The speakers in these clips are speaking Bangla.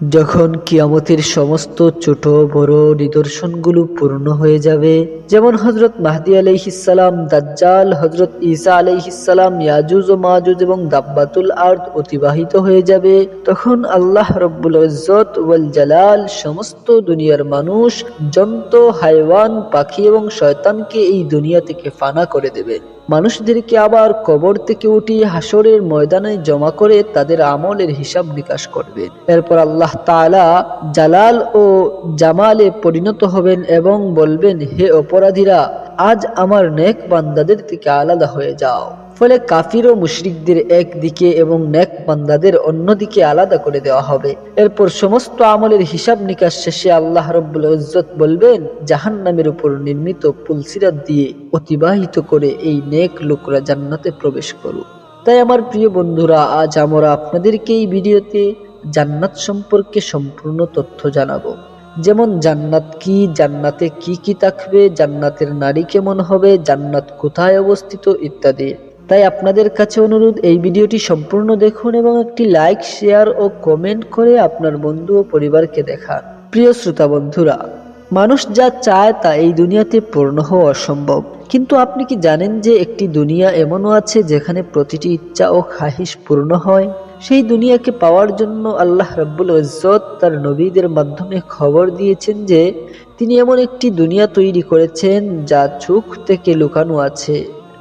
যখন কিয়ামতের সমস্ত ছোট বড় নিদর্শনগুলো পূর্ণ হয়ে যাবে, যেমন হজরত মাহদি আলাইহিসালাম দাজ্জাল হজরত ঈসা আলাইহিসালাম ইয়াজুজ ও মাজুজ এবং দাব্বাতুল আর্দ অতিবাহিত হয়ে যাবে, তখন আল্লাহ রব্বুল ইজ্জত ওয়াল জালাল সমস্ত দুনিয়ার মানুষ, জন্ত, হাইওয়ান, পাখি এবং শয়তানকে এই দুনিয়া থেকে ফানা করে দেবে। মানুষদেরকে আবার কবর থেকে উঠিয়ে হাসরের ময়দানে জমা করে তাদের আমলের হিসাব নিকাশ করবেন। এরপর আল্লাহ তালা জালাল ও জামালে পরিণত হবেন এবং বলবেন, হে অপরাধীরা, আজ আমার নেক বান্দাদের থেকে আলাদা হয়ে যাও। ফলে কাফির ও মুশরিকদের একদিকে এবং নেক বান্দাদের অন্যদিকে আলাদা করে দেওয়া হবে। এরপর সমস্ত আমলের হিসাব নিকাশ শেষে আল্লাহ রব্বুল ইজ্জত বলবেন, জাহান্নামের উপর নির্মিত পুলসিরাত দিয়ে অতিবাহিত করে এই নেক লোকরা জান্নাতে প্রবেশ করুক। তাই আমার প্রিয় বন্ধুরা, আজ আমরা আপনাদেরকে এই ভিডিওতে জান্নাত সম্পর্কে সম্পূর্ণ তথ্য জানাব। যেমন জান্নাত কি, জান্নাতে কি কি থাকবে, জান্নাতের নারী কেমন হবে, জান্নাত কোথায় অবস্থিত ইত্যাদি। তাই আপনাদের কাছে অনুরোধ, এই ভিডিওটি সম্পূর্ণ দেখুন এবং একটি লাইক, শেয়ার ও কমেন্ট করে আপনার বন্ধু ও পরিবারকে দেখান। প্রিয় শ্রোতা বন্ধুরা, মানুষ যা চায় তা এই দুনিয়াতে পূর্ণ হওয়া অসম্ভব। কিন্তু আপনি কি জানেন যে একটি দুনিয়া এমনও আছে যেখানে প্রতিটি ইচ্ছা ও খাহিস পূর্ণ হয়? সেই দুনিয়াকে পাওয়ার জন্য আল্লাহ রব্বুল ইজ্জত তার নবীদের মাধ্যমে খবর দিয়েছেন যে, তিনি এমন একটি দুনিয়া তৈরি করেছেন যা চোখ থেকে লুকানো আছে।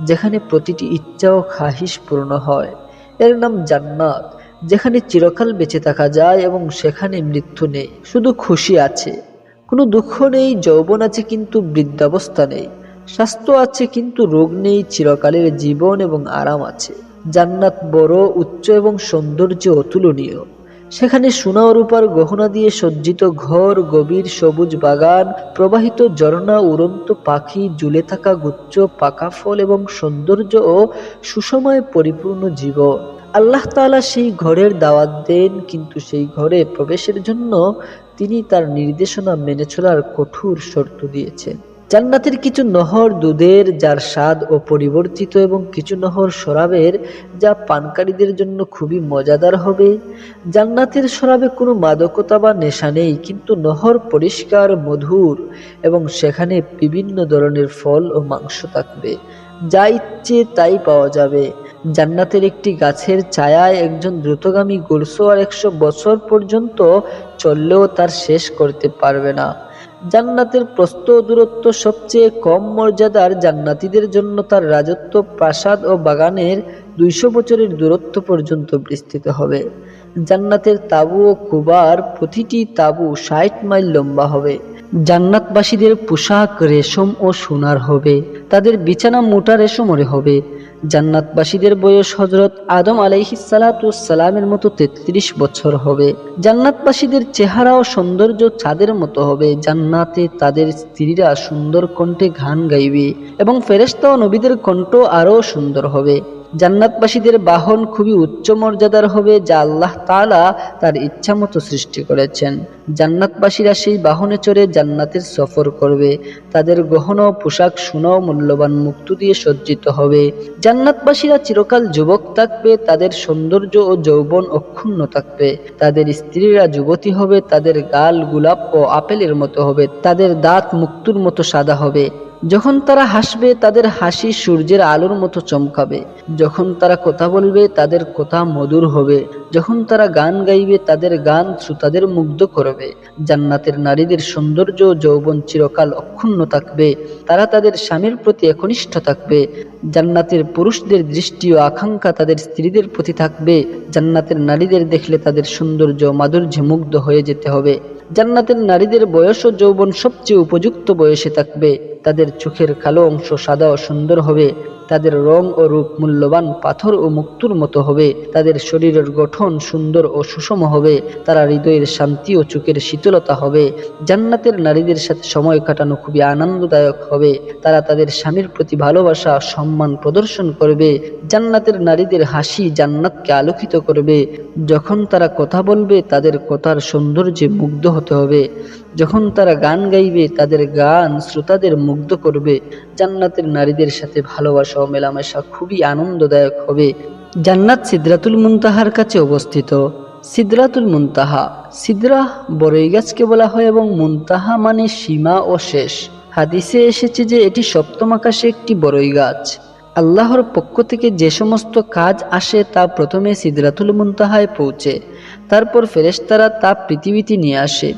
যেখানে প্রতিটি ইচ্ছা ও খাহিস পূর্ণ হয়। এর নাম জান্নাত, যেখানে চিরকাল বেঁচে থাকা যায় এবং সেখানে মৃত্যু নেই। শুধু খুশি আছে। কোনো দুঃখ নেই, যৌবন আছে কিন্তু বৃদ্ধাবস্থা নেই। স্বাস্থ্য আছে কিন্তু রোগ নেই, চিরকালের জীবন এবং আরাম আছে। জান্নাত বড়, উচ্চ এবং সৌন্দর্য অতুলনীয়। সেখানে সোনা রূপার গহনা দিয়ে সজ্জিত ঘর, গভীর সবুজ বাগান, প্রবাহিত ঝর্ণা, উড়ন্ত পাখি, ঝুলে থাকা গুচ্ছ, পাকা ফল এবং সৌন্দর্য ও সুসময়ে পরিপূর্ণ জীবন আল্লাহ তাআলা সেই ঘরের দাওয়াত দেন, কিন্তু সেই ঘরে প্রবেশের জন্য তিনি তার নির্দেশনা মেনে চলার কঠোর শর্ত দিয়েছেন। জান্নাতের কিছু নহর দুধের যার স্বাদ অপরিবর্তিত এবং কিছু নহর শরাবের যা পানকারীদের জন্য খুবই মজাদার হবে। জান্নাতের শরাবে কোনো মাদকতা বা নেশা নেই, কিন্তু নহর পরিষ্কার, মধুর এবং সেখানে বিভিন্ন ধরনের ফল ও মাংস থাকবে। যা ইচ্ছে তাই পাওয়া যাবে। জান্নাতের একটি গাছের ছায়ায় একজন দ্রুতগামী গোলসোয়ার একশো বছর পর্যন্ত চললেও তার শেষ করতে পারবে না। জান্নাতের প্রস্ত দূরত্ব সবচেয়ে কম মর্যাদার জান্নাতিদের জন্য তার রাজত্ব প্রাসাদ ও বাগানের দুইশো বছরের দূরত্ব পর্যন্ত বিস্তৃত হবে। জান্নাতের তাবু ও কুবার প্রতিটি তাবু ষাট মাইল লম্বা হবে। জান্নাতবাসীদের পোশাক, রেশম ও সোনার হবে। তাদের বিছানা মোটা রেশমরে হবে। জান্নাতবাসীদের বয়স হজরত আদম আলাইহিসালামের মতো তেত্রিশ বছর হবে। জান্নাতবাসীদের চেহারা ও সৌন্দর্য চাঁদের মতো হবে। জান্নাতে তাদের স্ত্রীরা সুন্দর কণ্ঠে গান গাইবে এবং ফেরেশতা ও নবীদের কণ্ঠ আরও সুন্দর হবে। জান্নাতবাসীদের বাহন খুবই উচ্চ মর্যাদার হবে যা আল্লাহ তালা তার ইচ্ছা মতো সৃষ্টি করেছেন। জান্নাতবাসীরা সেই বাহনে চড়ে জান্নাতের সফর করবে। তাদের গহন পোশাক সোনা মূল্যবান মুক্ত দিয়ে সজ্জিত হবে। জান্নাতবাসীরা চিরকাল যুবক থাকবে, তাদের সৌন্দর্য ও যৌবন অক্ষুণ্ণ থাকবে। তাদের স্ত্রীরা যুবতী হবে, তাদের গাল গোলাপ ও আপেলের মতো হবে। তাদের দাঁত মুক্তুর মতো সাদা হবে। যখন তারা হাসবে, তাদের হাসি সূর্যের আলোর মতো চমকাবে। যখন তারা কথা বলবে, তাদের কথা মধুর হবে। যখন তারা গান গাইবে, তাদের গান শ্রোতাদের মুগ্ধ করবে। জান্নাতের নারীদের সৌন্দর্য যৌবন চিরকাল অক্ষুণ্ণ থাকবে। তারা তাদের স্বামীর প্রতি একনিষ্ঠ থাকবে। জান্নাতের পুরুষদের দৃষ্টি ও আকাঙ্ক্ষা তাদের স্ত্রীদের প্রতি থাকবে। জান্নাতের নারীদের দেখলে তাদের সৌন্দর্য মাধুর্য মুগ্ধ হয়ে যেতে হবে। জান্নাতের নারীদের বয়স ও যৌবন সবচেয়ে উপযুক্ত বয়সে থাকবে। তাদের চোখের কালো অংশ সাদা ও সুন্দর হবে। তাদের রং ও রূপ মূল্যবান পাথর ও মুক্তুর মতো হবে। তাদের শরীরের গঠন সুন্দর ও সুষম হবে। তারা হৃদয়ের শান্তি ও চোখের শীতলতা হবে। জান্নাতের নারীদের সাথে সময় কাটানো খুবই আনন্দদায়ক হবে। তারা তাদের স্বামীর প্রতি ভালোবাসা, সম্মান প্রদর্শন করবে। জান্নাতের নারীদের হাসি জান্নাতকে আলোকিত করবে। যখন তারা কথা বলবে, তাদের কথার সৌন্দর্যে মুগ্ধ হতে হবে। যখন তারা গান গাইবে, তাদের গান শ্রোতাদের মুগ্ধ করবে। জান্নাতের নারীদের সাথে ভালোবাসা ও মেলামেশা খুবই আনন্দদায়ক হবে। জান্নাত সিদ্রাতুল মুনতাহার কাছে অবস্থিত। সিদরাতুল মুনতাহা, সিদরাহ বড়ই গাছকে বলা হয় এবং মুনতাহা মানে সীমা ও শেষ। হাদিসে এসেছে যে এটি সপ্তম আকাশে একটি বড়ই গাছ। আল্লাহর পক্ষ থেকে যে সমস্ত কাজ আসে তা প্রথমে সিদরাতুল মুনতাহায় পৌঁছে, তারপর ফেরেশতারা তা পৃথিবীতে নিয়ে আসে।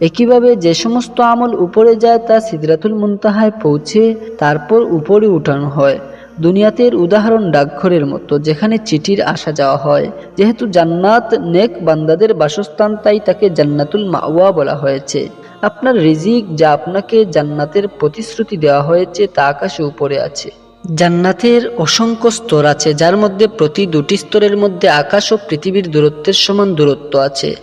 একইভাবে যে সমস্ত আমল উপরে যায় তা সিদরাতুল মুনতাহায় পৌঁছে, তারপর উপরে উঠানো হয়। দুনিয়াতে এর উদাহরণ ডাকঘরের মতো, যেখানে চিঠির আসা যাওয়া হয়। যেহেতু জান্নাত নেক বান্দাদের বাসস্থান, তাই তাকে জান্নাতুল মাওয়া বলা হয়েছে। আপনার রিজিক যা আপনাকে জান্নাতের প্রতিশ্রুতি দেওয়া হয়েছে, তা আকাশে উপরে আছে। জান্নাতের অসংখ্য স্তর আছে, যার মধ্যে প্রতি দুটি স্তরের মধ্যে আকাশ ও পৃথিবীর দূরত্বের সমান দূরত্ব আছে।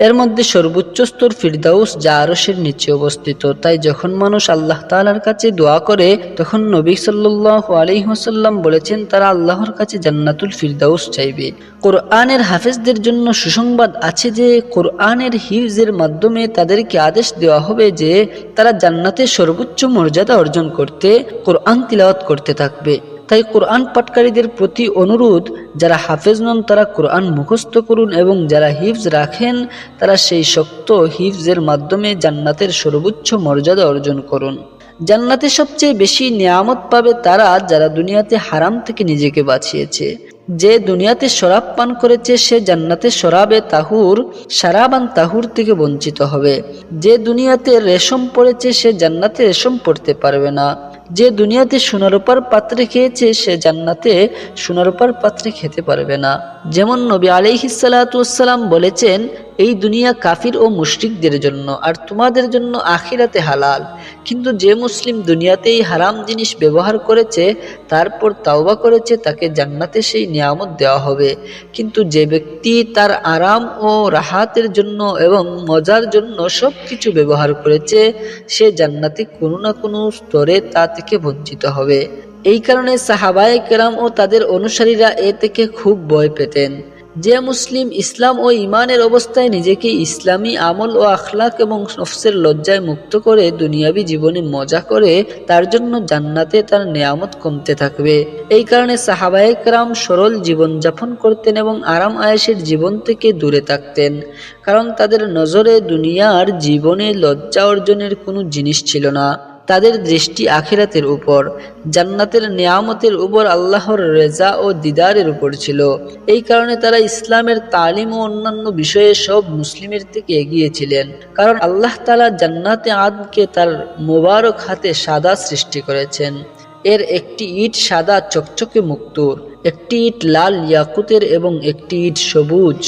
এর মধ্যে সর্বোচ্চ স্তর ফিরদাউস যা আরশের নিচে অবস্থিত। তাই যখন মানুষ আল্লাহ তাআলার কাছে দোয়া করে, তখন নবী সাল্লাল্লাহু আলাইহি ওয়াসাল্লাম বলেছেন, তারা আল্লাহর কাছে জান্নাতুল ফিরদাউস চাইবে। কোরআনের হাফেজদের জন্য সুসংবাদ আছে যে, কোরআনের হিফজের মাধ্যমে তাদেরকে আদেশ দেওয়া হবে যে, তারা জান্নাতের সর্বোচ্চ মর্যাদা অর্জন করতে, কোরআন তিলাওয়াত করতে থাকবে। তাই কোরআন পাটকারীদের প্রতি অনুরোধ, যারা হাফেজ নন তারা কোরআন মুখস্থ করুন এবং যারা হিফজ রাখেন, তারা সেই শক্ত হিফজের মাধ্যমে জান্নাতের সর্বোচ্চ মর্যাদা অর্জন করুন। জান্নাতে সবচেয়ে বেশি নিয়ামত পাবে তারা যারা দুনিয়াতে হারাম থেকে নিজেকে বাঁচিয়েছে। যে দুনিয়াতে শরাব পান করেছে, সে জান্নাতে শরাবে তাহুর, সারাবান তাহুর থেকে বঞ্চিত হবে। যে দুনিয়াতে রেশম পড়েছে, সে জান্নাতে রেশম পড়তে পারবে না। যে দুনিয়াতে সোনারূপার পাত্রে খেয়েছে, সে জান্নাতে সোনারূপার পাত্রে খেতে পারবে না। যেমন নবী আলিহিসাল্লাম বলেছেন, এই দুনিয়া কাফির ও মুশরিকদের জন্য আর তোমাদের জন্য আখিরাতে হালাল। কিন্তু যে মুসলিম দুনিয়াতেই হারাম জিনিস ব্যবহার করেছে, তারপর তাওবা করেছে, তাকে জান্নাতে সেই নিয়ামত দেওয়া হবে। কিন্তু যে ব্যক্তি তার আরাম ও রাহাতের জন্য এবং মজার জন্য সব কিছু ব্যবহার করেছে, সে জান্নাতে কোনো না কোনো স্তরে তা থেকে বঞ্চিত হবে। এই কারণে সাহাবায়ে কেরাম ও তাদের অনুসারীরা এ থেকে খুব ভয় পেতেন। যে মুসলিম ইসলাম ও ইমানের অবস্থায় নিজেকে ইসলামী আমল ও আখলাক এবং নফসের লজ্জায় মুক্ত করে দুনিয়াবি জীবনে মজা করে, তার জন্য জান্নাতে তার নেয়ামত কমতে থাকবে। এই কারণে সাহাবায়করাম সরল জীবনযাপন করতেন এবং আরাম আয়েসের জীবন থেকে দূরে থাকতেন। কারণ তাদের নজরে দুনিয়ার জীবনে লজ্জা অর্জনের কোনো জিনিস ছিল না। তাদের দৃষ্টি আখিরাতের উপর, জান্নাতের নিয়ামতের উপর আল্লাহর রেজা ও দিদারের উপর ছিল। এই কারণে তারা ইসলামের তালিম ও অন্যান্য বিষয়ে সব মুসলিমের থেকে এগিয়েছিলেন কারণ আল্লাহ তালা জান্নাতে আদকে তার মোবারক হাতে সাদা সৃষ্টি করেছেন। এর একটি ইট সাদা চকচকে মুক্তোর একটি ইট লাল ইয়াকুতের এবং একটি ইট সবুজ।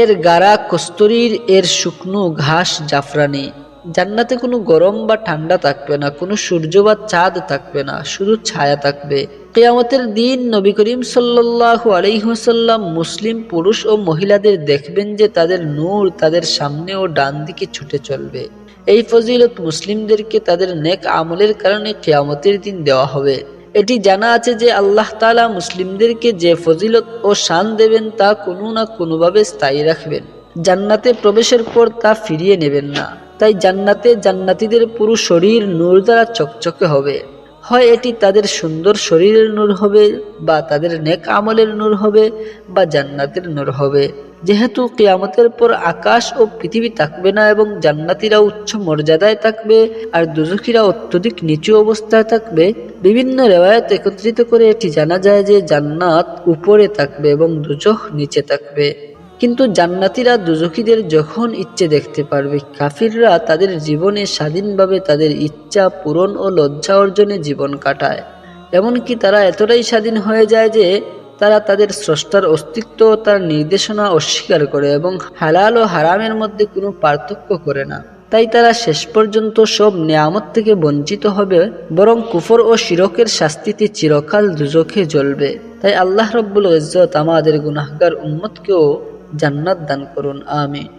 এর গাড়া কস্তুরীর, এর শুকনো ঘাস জাফরানি। জান্নাতে কোনো গরম বা ঠান্ডা থাকবে না, কোনো সূর্য বা চাঁদ থাকবে না, শুধু ছায়া থাকবে। কেয়ামতের দিন নবী করিম সাল্লাল্লাহু আলাইহাল্লাম মুসলিম পুরুষ ও মহিলাদের দেখবেন যে তাদের নূর তাদের সামনে ও ডান দিকে ছুটে চলবে। এই ফজিলত মুসলিমদেরকে তাদের নেক আমলের কারণে কেয়ামতের দিন দেওয়া হবে। এটি জানা আছে যে আল্লাহ তালা মুসলিমদেরকে যে ফজিলত ও শান দেবেন তা কোনো না কোনোভাবে স্থায়ী রাখবেন। জান্নাতে প্রবেশের পর তা ফিরিয়ে নেবেন না। তাই জান্নাতে জান্নাতীদের পুরো শরীর নূর দ্বারা চকচকে হবে। হয় এটি তাদের সুন্দর শরীরের নূর হবে, বা তাদের নেক আমলের নূর হবে, বা জান্নাতের নূর হবে। যেহেতু কিয়ামতের পর আকাশ ও পৃথিবী থাকবে না এবং জান্নাতিরা উচ্চ মর্যাদায় থাকবে, আর দুজখিরা অত্যধিক নিচু অবস্থায় থাকবে, বিভিন্ন রেওয়ায়ত একত্রিত করে এটি জানা যায় যে জান্নাত উপরে থাকবে এবং দুজখ নিচে থাকবে। কিন্তু জান্নাতিরা দুজখীদের যখন ইচ্ছে দেখতে পারবে, কাফিররা তাদের জীবনে স্বাধীনভাবে তাদের ইচ্ছা পূরণ ও লজ্জা অর্জনে জীবন কাটায়। এমনকি তারা এতটাই স্বাধীন হয়ে যায় যে তারা তাদের স্রষ্টার অস্তিত্ব তার নির্দেশনা অস্বীকার করে এবং হালাল ও হারামের মধ্যে কোনো পার্থক্য করে না। তাই তারা শেষ পর্যন্ত সব নেয়ামত থেকে বঞ্চিত হবে, বরং কুফর ও শিরকের শাস্তিতে চিরকাল দুজখে জ্বলবে। তাই আল্লাহ রব্বুল ইজ্জত আমাদের গুনাহগার উম্মতকেও জান্নাত দান করুন আমিন।